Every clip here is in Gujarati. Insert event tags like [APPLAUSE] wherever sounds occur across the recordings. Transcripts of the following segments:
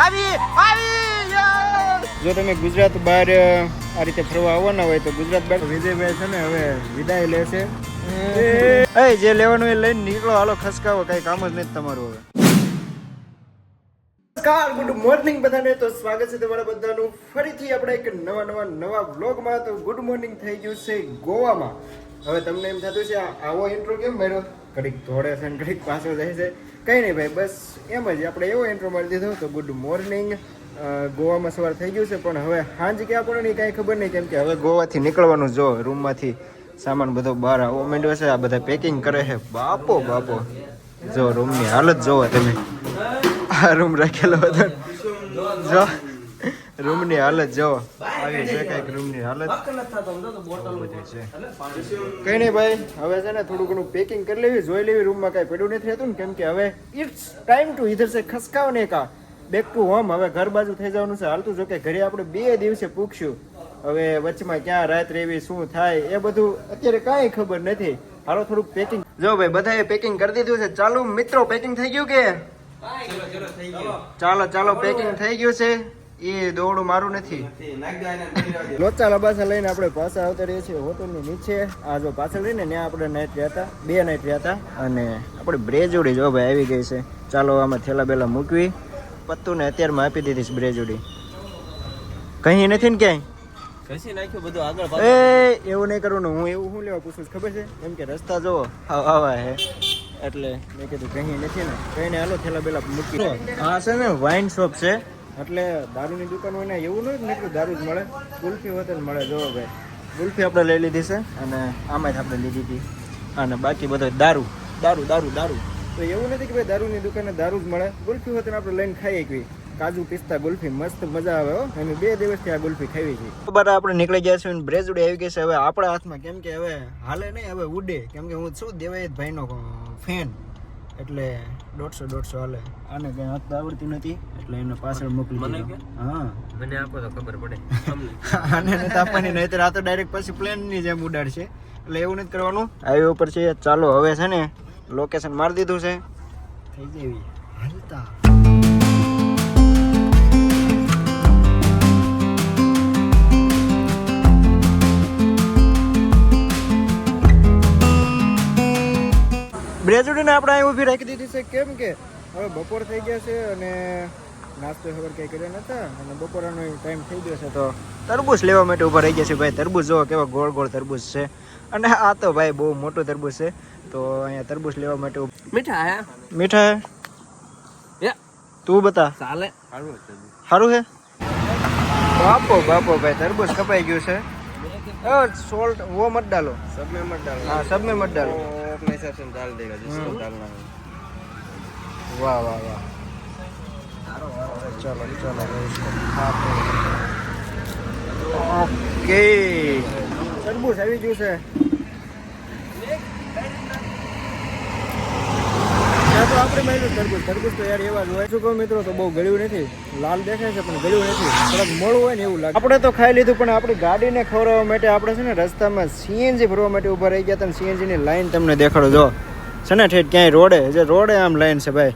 આવી આવી જો તમે ગુજરાત બહાર આ રીતે ફરવા આવવાના હોય તો ગુજરાત બહાર વિજયભાઈ છે ને હવે વિદાય લેશે એ જે લેવાનું એ લઈને નીકળો હાલો ખસકાવો કઈ કામ જ નથી તમારું હવે નમસ્કાર, ગુડ મોર્નિંગ બધાને. તો સ્વાગત છે તમારા બધાનું. ફરીથી આપણે એક નવા નવા નવા વ્લોગમાં. તો ગુડ મોર્નિંગ થઈ ગયું છે ગોવામાં. હવે તમને એમ થતું છે આવો ઇન્ટ્રો કેમ માર્યો ઘડીક દોડે છે ઘડીક પાછો જાય છે. કંઈ નહીં ભાઈ, બસ એમ જ. આપણે એવો ઇન્ટ્રો મારી દીધો. તો ગુડ મોર્નિંગ. ગોવામાં સવાર થઈ ગયું છે, પણ હવે સાંજ કે આપણને કાંઈ ખબર નહીં. કેમ કે હવે ગોવાથી નીકળવાનું જો, રૂમમાંથી સામાન બધો બહાર આવો માંડ્યો છે. આ બધા પેકિંગ કરે છે. બાપો બાપો. જો, રૂમની હાલત જોવો તમે. આ રૂમ રાખેલો હતો. જો, રૂમની હાલત જો આવી છે કંઈક રૂમની હાલત કઈ નહીં ભાઈ, હવે છે ને થોડું ઘણું પેકિંગ કરી લેવી, જોઈ લેવી, રૂમમાં કઈ પડ્યું નથી રહેતું ને, કેમ કે હવે ઇટ્સ ટાઈમ ટુ ઇધર સે ખસકાવ ને કા બેક ટુ હોમ હવે ઘર બાજુ થઈ જવાનું છે. હાલતું જો કે ઘરે આપણે બે દિવસે પૂછશું હવે વચમાં ક્યાં રાત રહેવી, શું થાય, એ બધું અત્યારે કાંઈ ખબર નથી. હાલો થોડુંક પેકિંગ જો ભાઈ, બધાએ પેકિંગ કરી દીધું છે. ચાલુ, મિત્રો પેકિંગ થઈ ગયું કે? ચાલો ચાલો પેકિંગ થઈ ગયું છે. એ દોડું મારું નથી. લોચા લબાસા લઈને આપણે પાછા આવતા રહીએ છીએ હોટલની નીચે. આ જો પાછળ રહીને ત્યાં આપણે નાઈટ રહ્યા હતા બે નાઈટ રહ્યા હતા અને આપણે બ્રેજોડી જો ભાઈ આવી ગઈ છે. ચાલો આમાં થેલા બેલા મૂકવી. પત્તુને અત્યારમાં આપી દીધી છે બ્રેજોડી. કઈ નથી ને ક્યાંય? ઘસી બધું આગળ એ એવું નહીં કરવાનું હું એવું શું લેવા પૂછું ખબર છે? એમ કે રસ્તા જોવો. આવા હે. એટલે મેં કીધું કहीं નથી ને કહીને હાલો થેલા પેલા મૂકી. આ છે ને વાઇન શોપ છે. એટલે દારૂની દુકાન હોય ને, એવું નહીં ને એટલું દારૂ જ મળે. ગુલ્ફી હોતે મળે જો ભાઈ. ગુલ્ફી આપણે લઈ લીધી છે અને આમાં જ આપણે લીધી હતી. અને બાકી બધો દારૂ દારૂ દારૂ દારૂ. તો એવું નથી કે ભાઈ દારૂની દુકાને દારૂ જ મળે. ગુલ્ફી હોતે આપણે લઈને ખાઈએ એકવી કાજુ પિસ્તા ગુલ્ફી મસ્ત મજા આવે હો. અમે બે દિવસથી આ ગુલ્ફી ખાવી છે. બરાબર આપણે નીકળી ગયા છીએ બ્રેઝુડી આવી ગઈ છે. હવે આપણા હાથમાં કેમ કે હવે હાલે નહીં હવે ઉડે. કેમ કે હું છું દેવાયત ભાઈનો ફેન એટલે દોઢસો દોઢસો હાલે. આને કઈ હાથ આવડતી નથી એટલે એને પાછળ મોકલી મને હા. મને આપો તો ખબર પડે. [LAUGHS] આને નથી આપવાની નહીં આ તો ડાયરેક્ટ પછી પ્લેનની જેમ ઉડાડશે. એટલે એવું નથી કરવાનું. હાઈવે ઉપર છે ચાલો હવે છે ને લોકેશન મારી દીધું છે. થઈ જેવી. હાલતા. બ્રેઝુડીને આપણે અહીં ઊભી રાખી દીધી છે. કેમ કે હવે બપોર થઈ ગયા છે અને નાસ્તો ખબર કંઈ કર્યો નતા અને બપોરનો ટાઈમ થઈ ગયો છે તો તરબૂચ લેવા માટે ઊભા રહી ગયા છે ભાઈ. તરબૂચ જોવો કેવા ગોળ ગોળ તરબૂચ છે. અને આ તો ભાઈ બહુ મોટો તરબૂચ છે. તો અહીંયા તરબૂચ લેવા માટે મીઠા હે? મીઠા હે? તું બતા. ચાલે. સારું સારું હે? બાપો બાપો ભાઈ તરબૂચ કપાઈ ગયું છે. સોલ્ટ વો મત ડાલો. સબ મત ડાલો. હા સબ મેં મત ડાલો. अपने हिसाब से डाल देगा जिसको डालना है वाह वाह वाह चलो चलो इसको खाते हैं। ओके તરબૂચ આવી ગયું છે તો આપણે મળ્યું તરબૂચ. તરબૂચ તો યાર એવા જ હોય. શું કહું મિત્રો, તો બહુ ગળ્યું નથી. લાલ દેખાય છે, પણ ગળ્યું નથી. થોડાક મોડું હોય ને એવું લાગે. આપણે તો ખાઈ લીધું, પણ આપણી ગાડીને ખવડાવવા માટે આપણે છે ને રસ્તામાં સીએનજી ભરવા માટે ઊભા રહી ગયા હતા સીએનજીની લાઈન તમને દેખાડો. જો, છે ને ઠેઠ ક્યાંય રોડે, જે રોડે આમ લાઈન છે ભાઈ.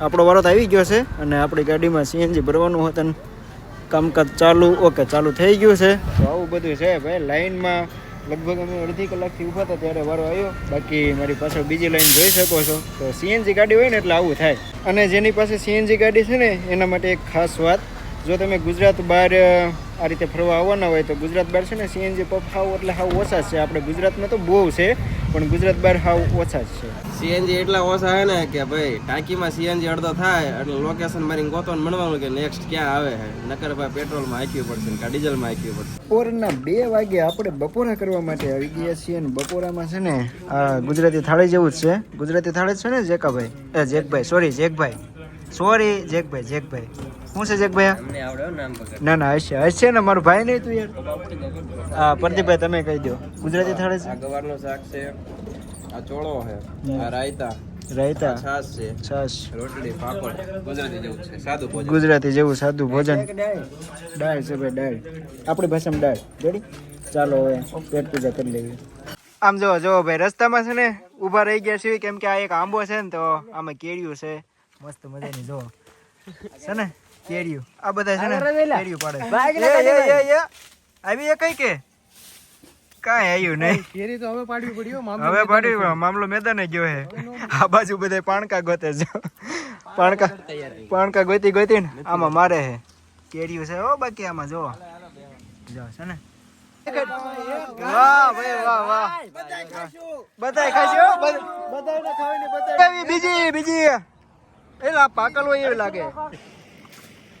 આપણો વારો તો આવી ગયો છે અને આપણી ગાડીમાં સીએનજી ભરવાનું હતું કામકાજ ચાલુ. ઓકે, ચાલુ થઈ ગયું છે. તો આવું બધું છે ભાઈ, લાઈનમાં લગભગ અમે અડધી કલાકથી ઊભા હતા ત્યારે વારો આવ્યો. બાકી મારી પાછળ બીજી લાઈન જોઈ શકો છો. તો સીએનજી ગાડી હોય ને એટલે આવું થાય. અને જેની પાસે સીએનજી ગાડી છે ને, એના માટે એક ખાસ વાત જો તમે ગુજરાત બહાર આ રીતે ફરવા આવવાના હોય તો ગુજરાત બહાર છે ને સીએનજી પંપ હાવ એટલે હાવ ઓછા છે. આપણે ગુજરાતમાં તો બહુ છે પણ ગુજરાત બહાર હાવ ઓછા જ છે. સીએનજી એટલા ઓછા હે ને કે ભાઈ ટાંકીમાં સીએનજી અડધો થાય એટલે લોકેશન મારી ગોતવાનું મળવાનું કે નેક્સ્ટ ક્યાં આવે છે? નકર ભાઈ પેટ્રોલમાં હાંકવી પડશે કે ડીઝલમાં હાંકવી પડશે. બપોરના બે વાગે આપણે બપોરા કરવા માટે આવી ગયા છીએ અને બપોરામાં છે ને આ ગુજરાતી થાળી જેવું જ છે. ગુજરાતી થાળી છે ને જેકાભાઈ? એ જેકભાઈ સોરી જેકભાઈ. સોરી જેકભાઈ જેકભાઈ શું છે જેકભાઈ ના ના હશે હશે ને મારો ભાઈ નહીં તું યાર. હા પ્રદીપભાઈ તમે કહી દો. ગુજરાતી થાળી છે? ગવારનો શાક છે. આ ચોળો છે. આ રાયતા. રાયતા. છાશ છે. છાશ. રોટલી પાપડ. ગુજરાતી જેવું છે. સાદું ભોજન. ગુજરાતી જેવું સાદું ભોજન. દાળ. છે ભાઈ દાળ. આપણી ભાષામાં દાળ. રેડી? ચાલો હવે પેટ પૂજા કરી લેવી આમ જો જો ભાઈ રસ્તામાં છે ને ઊભા રહી ગયા છીએ. કેમ કે આ એક આંબો છે ને તો આમાં કેળિયું છે. મસ્ત મજાની જો. છે ને? કેરીયું આ બધા છે ને કેડિયું પાડે ભાઈ, એ, એ, એ, એ. આવી એ કઈ કે? કાંઈ આવ્યું નહીં. કેરી તો હવે પાડવી પડ્યો હવે પાડી. મામલો મેદાને ગયો હે. આ બાજુ બધા પાણકા ગોતે છે. પાણકા પાણકા ગોતી ગોતી ને આમાં મારે હે. કેરીયું છે. ઓ બાકી આમાં જો. જો છે ને? વાહ ભાઈ વાહ વાહ. બધાય ખાશે. હો બધાયને ખાવાની બધાય બીજી બીજી. એલા પાકલ હોય એવું લાગે.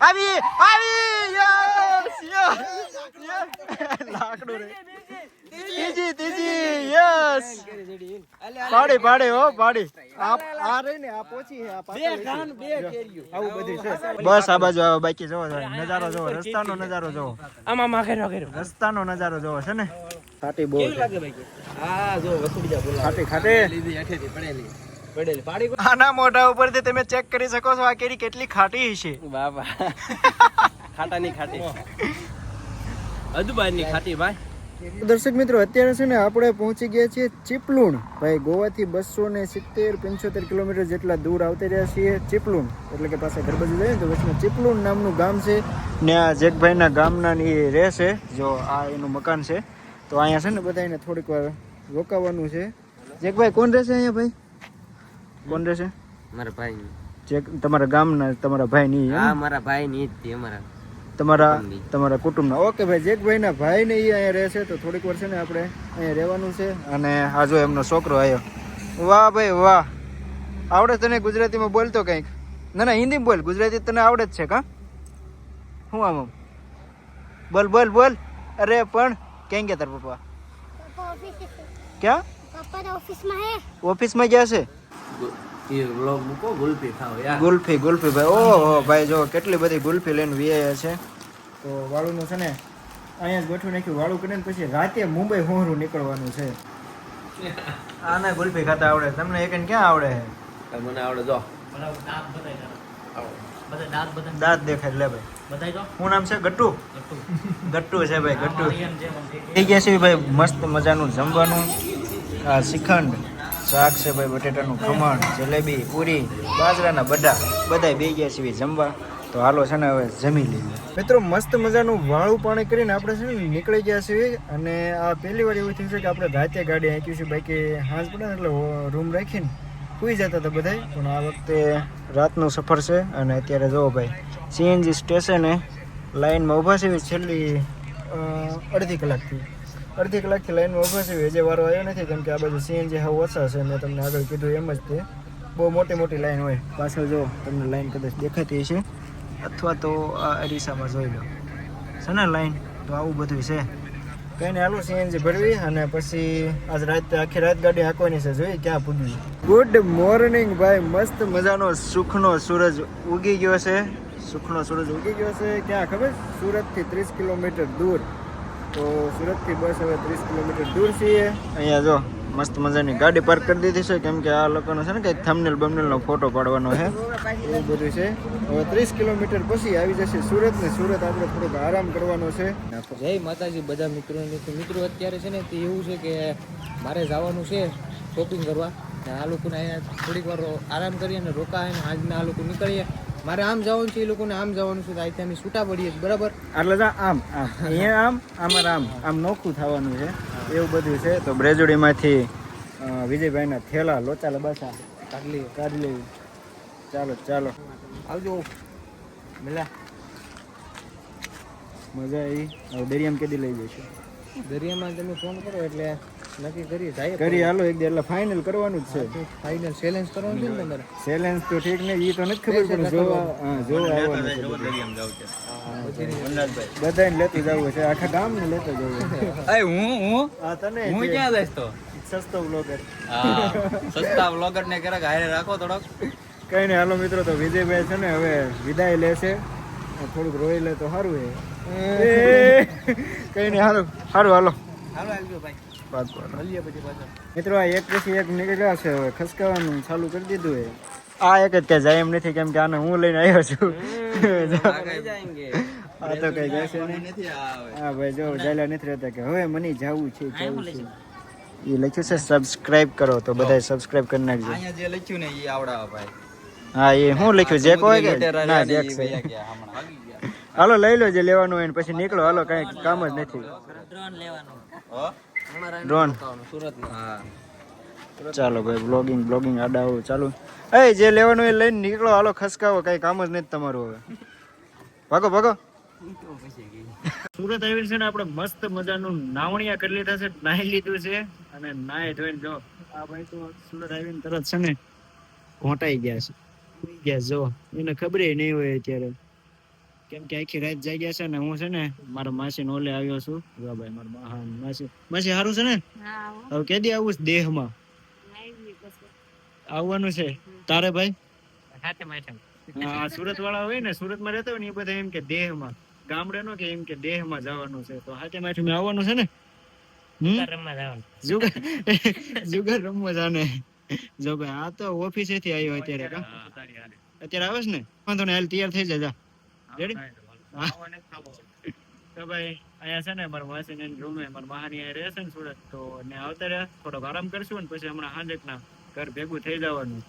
આવી આવી યસ યસ લાકડું રે. ત્રીજી ત્રીજી યસ. પાડી પાડી હો પાડી. આ આ રહી ને આ પોચી હે આ પાછળ આવું બધું છે. બસ આ બાજુ આવો બાકી જોવો. નજારો જોવો રસ્તાનો નજારો જોવો આમાં માં કર્યો કર્યો રસ્તાનો નજારો જોવો છે ને? ખાટી બહુ ભાઈ? હા જો વસુડી જા બોલા ખાટી ખાટી. લીધી હેઠેથી પડેલી. પડેલી પાડી આના મોઢા ઉપરથી તમે ચેક કરી શકો છો આ કેરી કેટલી ખાટી છે બાબા ખાટાની ખાટી. અદબારની ખાટી ભાઈ. દર્શક મિત્રો અત્યારે છે ને આપણે પહોંચી ગયા છીએ ચીપલુણ. ભાઈ ગોવાથી બસો ને સિત્તેર પંચોતેર કિલોમીટર જેટલા દૂર આવતા રહ્યા છીએ ચીપલુણ. એટલે કે પાસે ગરબજી બાજુ જઈએ ને તો વચમાં ચીપલુણ નામનું ગામ છે. ને આ જેકભાઈના ગામના એ રહેશે જો આ એનું મકાન છે. તો અહીંયા છે ને બધા એને થોડીક વાર રોકાવાનું છે. જેકભાઈ કોણ રહેશે અહીંયા ભાઈ? કોણ રહેશે? મારા ભાઈ જે તમારા ગામના તમારા ભાઈ ની હા મારા ભાઈ ની જ અમારા તમારા તમારા કુટુંબના. ઓકે ભાઈ જેકભાઈના ભાઈ ને એ અહીંયા રહેશે તો થોડીક વાર છે ને આપણે અહીંયા રહેવાનું છે. અને આ જો એમનો છોકરો આવ્યો વાહ ભાઈ વાહ. આવડે તને ગુજરાતીમાં બોલતો કંઈક? ના ના હિન્દીમાં બોલ. ગુજરાતી તને આવડે જ છે કા? શું આમ આમ? બોલ બોલ બોલ. અરે પણ કેમ ગયા તાર પપ્પા? ક્યાં? ઓફિસમાં ઓફિસમાં ગયા છે? વ્લોગ મૂકો ગુલપી ખાવ યાર ગુલ્ફી ગુલ્ફી ભાઈ. ઓહો ભાઈ જો કેટલી બધી ગુલ્ફી લઈને વિયા છે. તો વાળુનું છે ને અહીંયા જ ગોઠવી નાખ્યું. વાળું કરીને પછી રાતે મુંબઈ હોરું નીકળવાનું છે. આને ગુલ્ફી ખાતા આવડે તમને એક ક્યાં આવડે છે? મને આવડે જો. દાંત દેખાય લે ભાઈ. શું નામ છે? ગટ્ટુ? ગટ્ટુ. છે ભાઈ ગટ્ટુ. થઈ ગયા છે ભાઈ મસ્ત મજાનું જમવાનું. આ શ્રીખંડ. શાક છે ભાઈ, બટેટાનું ખમણ, જલેબી, પૂરી, બાજરાના બધા બે ગયા છે જમવા. તો હાલો છે ને, હવે જમી લઈએ. મિત્રો, મસ્ત મજાનું વાળું પાણી કરીને આપણે છે ને નીકળી ગયા છીએ અને આ પહેલી વાર એવું થયું છે કે આપણે રાતે ગાડી આંક્યું છે બાકી હાંજ પડે એટલે રૂમ રાખીને સુઈ જતા હતા બધાય. પણ આ વખતે રાતનું સફર છે અને અત્યારે જુઓ ભાઈ, સીએનજી સ્ટેશને લાઈનમાં ઊભા છે છેલ્લી અડધી કલાકથી. અડધી કલાકથી લાઈનમાં ઊભા છે. હજે વારો આવ્યો નથી, કેમ કે આ બાજુ સીએનજી હાવ ઓછા છે. મેં તમને આગળ કીધું એમ જ તે. બહુ મોટી મોટી લાઈન હોય. પાછળ જો તમને લાઈન કદાચ દેખાતી હશે, અથવા તો આ અરીસામાં જોઈ લો. છે ને લાઈન? તો આવું બધું છે. કંઈ નહીં હાલો સીએનજી ભરવી અને પછી આજ રાત આખી રાત ગાડી હાંકવાની છે. જોઈએ ક્યાં પૂગી ગુડ મોર્નિંગ ભાઈ. મસ્ત મજાનો સુખનો સૂરજ ઉગી ગયો છે. સુખનો સૂરજ ઉગી ગયો છે. ક્યાં ખબર? સુરતથી ત્રીસ કિલોમીટર દૂર. તો સુરતથી બસ હવે ત્રીસ કિલોમીટર દૂર છીએ. અહીંયા જો મસ્ત મજાની ગાડી પાર્ક કરી દીધી છે. કેમ કે આ લોકોનો છે ને કંઈક થમનેલ બમનેલનો ફોટો પાડવાનો છે. એવું બધું છે. હવે ત્રીસ કિલોમીટર પછી આવી જશે સુરત ને સુરત આપણે થોડોક આરામ કરવાનો છે. જય માતાજી બધા મિત્રોને મિત્રો. અત્યારે છે ને તે એવું છે કે મારે જવાનું છે શોપિંગ કરવા. આ લોકોને અહીંયા થોડીક વાર આરામ કરીએ અને રોકાય અને આજના આ લોકો નીકળીએ. મારે આમ જવાનું છે એ લોકોને આમ જવાનું છે તો અહીંથી અમે છૂટા પડીએ બરાબર? એટલે આમ આમ. અહીંયા આમ આમાં આમ આમ નોખું થવાનું છે એવું બધું છે. તો બ્રેજોડીમાંથી વિજયભાઈના થેલા લોચા લબાસા કાઢલી કાઢી લેવી ચાલો ચાલો. આવજો. મિલા મજા આવી. હવે દરિયામાં કેદી લઈ જઈશું. દરિયામાં તમે ફોન કરો એટલે નક્કી કરીએ જાય કરી હાલો એક એટલે ફાઇનલ કરવાનું જ છે. ફાઇનલ ચેલેન્જ કરવાનું છે ને તમારે? ચેલેન્જ તો ઠીક નહીં એ તો નથી ખબર પણ જોવા હા જોવા આવવાનું છે બધાને લેતું જવું છે આખા ગામને લેતો જવું છે. [LAUGHS] હું હું? આ તને હું ક્યાં જઈશ તો સસ્તો બ્લોગર સસ્તા વ્લોગર ને ક્યારેક હારે રાખો થોડોક. કઈ નહીં હાલો મિત્રો તો વિજયભાઈ છે ને હવે વિદાય લેશે. થોડુંક રોઈ લે તો સારું એ કઈ નહીં સારું સારું હાલો. મિત્રો આ એક પછી એક નીકળ્યા છે હવે ખસકાવાનું ચાલુ કરી દીધું એ આ એક જ ક્યાં જાય એમ નથી કેમ કે આને હું લઈને આવ્યો છું. આ તો કઈ જશે નહીં. હા ભાઈ જો જાયલા નથી રહેતા કે હવે મને જવું છે જવું છે. એ લખ્યું છે સબસ્ક્રાઇબ કરો તો બધા સબસ્ક્રાઇબ કરી નાખજો. અહીંયા જે લખ્યું ને એ આવડાવા ભાઈ. હા એ હું લખ્યું? જે કોઈ ના જેક છે. હાલો, લઈ લો જે લેવાનું હોય પછી નીકળો. હાલો, કઈ કામ જ નથી. ડ્રોન. ચાલો ભાઈ બ્લોગિંગ બ્લોગિંગ આડાવું ચાલુ. એ, જે લેવાનું હોય લઈને નીકળો. હાલો, ખસકાવો, કઈ કામ જ નથી તમારું હવે. ભાગો ભાગો. સુરત આવી છે ને આપણે મસ્ત મજાનું નાવણિયા કરી લીધા છે, નાહી લીધું છે અને નાહી ધોઈને જો, આ ભાઈ તો સુરત આવીને તરત છે ને, ઘોંટાઈ ગયા છે. ગયા જો. એને ખબર નહીં હોય અત્યારે. કેમ કે આખી રાત જાગ્યા છે ને હું છે ને મારા માસી ઓલે આવ્યો છું. જો ભાઈ મારા મહાન માસી માસી સારું છે ને? હવે કેદી આવું દેહ દેહમાં? આવવાનું છે. તારે ભાઈ? હા સુરત વાળા હોય ને સુરતમાં રહેતા હોય ને એ બધા એમ કે દેહમાં. ગામડે નો કે એમ કે દેહમાં જવાનું છે. તો હાથે મેં આવવાનું છે ને? જુગાર જુગાર રમવા જાને. જો ભાઈ આ તો ઓફિસે થી આવ્યો અત્યારે કા? અત્યારે આવે છે ને? વાંધો ને હાલ તૈયાર થઈ જા. ભાઈ, અહીંયા છે ને મારા વાસી ને રૂમે મારા મહાની અહીંયા રહે છે ને સુરત, તો ને આવતા થોડોક આરામ કરશું ને પછી હમણાં સાંજે ના ઘર ભેગું થઈ જવાનું.